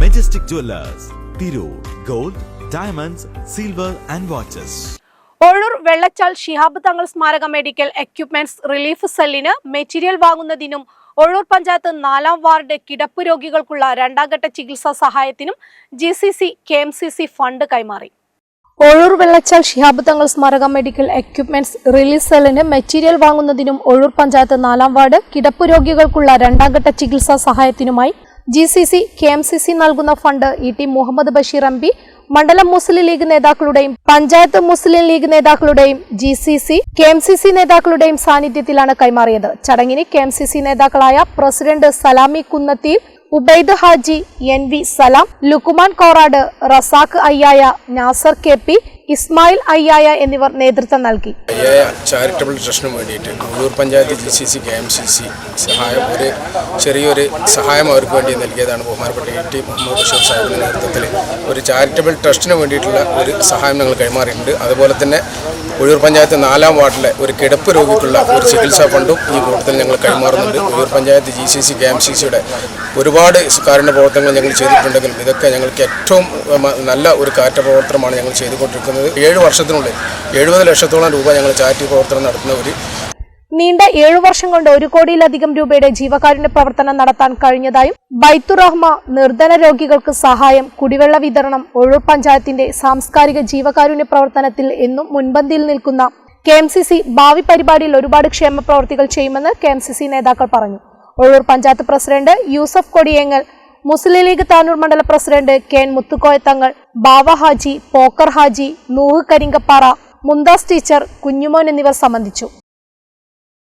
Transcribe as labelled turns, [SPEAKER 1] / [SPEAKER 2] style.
[SPEAKER 1] Majestic Jewellers Tirur gold diamonds silver and watches
[SPEAKER 2] Ozhur Vellachal Shihab Thangal സ്മാരക medical equipments relief സെല്ലിന് material വാങ്ങുന്നതിനും ഒഴൂർ പഞ്ചായത്ത് നാലാം ward കിടപ്പ് രോഗികൾക്കുള്ള രണ്ടാം ഘട്ട ചികിത്സാ സഹായത്തിനും G C C K M C C fund കൈമാറി. ഒഴൂർ വെള്ളച്ചാൽ ഷിഹാബ് തങ്ങൾ സ്മാരക മെഡിക്കൽ എക്യുപ്മെന്റ്സ് റിലീഫ് സെല്ലിന് മെറ്റീരിയൽ വാങ്ങുന്നതിനും ഒഴൂർ പഞ്ചായത്ത് നാലാം വാർഡ് കിടപ്പ് രോഗികൾക്കുള്ള രണ്ടാം ഘട്ട ചികിത്സാ സഹായത്തിനുമായി G C C K M C C നൽകുന്ന fund E T Muhammad Basheer M P മണ്ഡലം മുസ്ലിം ലീഗ് നേതാക്കളുടെയും പഞ്ചായത്ത് മുസ്ലിം ലീഗ് നേതാക്കളുടെയും G C C K M C C നേതാക്കളുടെയും സാന്നിധ്യത്തിലാണ് കൈമാറിയത്. ചടങ്ങിന് കെ എം സി സി നേതാക്കളായ president Salami Kunnathil Ubaid Haji N V Salam Lukuman Korad Razak Ayyaya Nasar K P Ismail Ayyaya എന്നിവർ നേതൃത്വം നൽകി.
[SPEAKER 3] ചാരിറ്റബിൾ ട്രസ്റ്റിന് വേണ്ടിയിട്ട് Ullur panchayat G C C K M C C സഹായം ഒരു ചെറിയൊരു സഹായം അവർക്ക് വേണ്ടി നൽകിയതാണ് ബഹുമാനപ്പെട്ട ടി മുഹമ്മദ് ബഷീർ സാഹിബിന്റെ നേതൃത്വത്തിൽ. ഒരു ചാരിറ്റബിൾ ട്രസ്റ്റിന് വേണ്ടിയിട്ടുള്ള ഒരു സഹായം ഞങ്ങൾ കൈമാറിയിട്ടുണ്ട്. അതുപോലെ തന്നെ ഉഴൂർ പഞ്ചായത്ത് നാലാം വാർഡിലെ ഒരു കിടപ്പ് രോഗിക്കുള്ള ഒരു ചികിത്സാ ഫണ്ടും ഈ കൂട്ടത്തിൽ ഞങ്ങൾ കൈമാറുന്നുണ്ട്. Uzhur panchayat G C C K M C സിയുടെ ഒരുപാട് കാരുണ്യ പ്രവർത്തനങ്ങൾ ഞങ്ങൾ ചെയ്തിട്ടുണ്ടെങ്കിലും ഇതൊക്കെ ഞങ്ങൾക്ക് ഏറ്റവും നല്ല ഒരു കാറ്റ പ്രവർത്തനമാണ് ഞങ്ങൾ ചെയ്തുകൊണ്ടിരിക്കുന്നത്. ഏഴ് വർഷത്തിനുള്ളിൽ എഴുപത് ലക്ഷത്തോളം രൂപ ഞങ്ങൾ ചാരിറ്റി പ്രവർത്തനം നടത്തുന്ന ഒരു
[SPEAKER 2] നീണ്ട ഏഴു വർഷം കൊണ്ട് ഒരു കോടിയിലധികം രൂപയുടെ ജീവകാരുണ്യ പ്രവർത്തനം നടത്താൻ കഴിഞ്ഞതായും ബൈത്തുറഹ്മ നിർധന രോഗികൾക്ക് സഹായം കുടിവെള്ള വിതരണം ഒഴൂർ പഞ്ചായത്തിന്റെ സാംസ്കാരിക ജീവകാരുണ്യ പ്രവർത്തനത്തിൽ എന്നും മുൻപന്തിയിൽ നിൽക്കുന്ന കെ എം സി സി ഭാവി പരിപാടിയിൽ ഒരുപാട് ക്ഷേമ പ്രവർത്തികൾ ചെയ്യുമെന്ന് കെ എം സി സി നേതാക്കൾ പറഞ്ഞു. ഒഴൂർ പഞ്ചായത്ത് പ്രസിഡന്റ് യൂസഫ് കൊടിയേങ്ങൽ മുസ്ലിം ലീഗ് താനൂർ മണ്ഡല president K N Muthukoya Thangal Bava Haji Pokker Haji Nooh Karinkappara Mumtaz teacher Kunjumon എന്നിവർ സംബന്ധിച്ചു.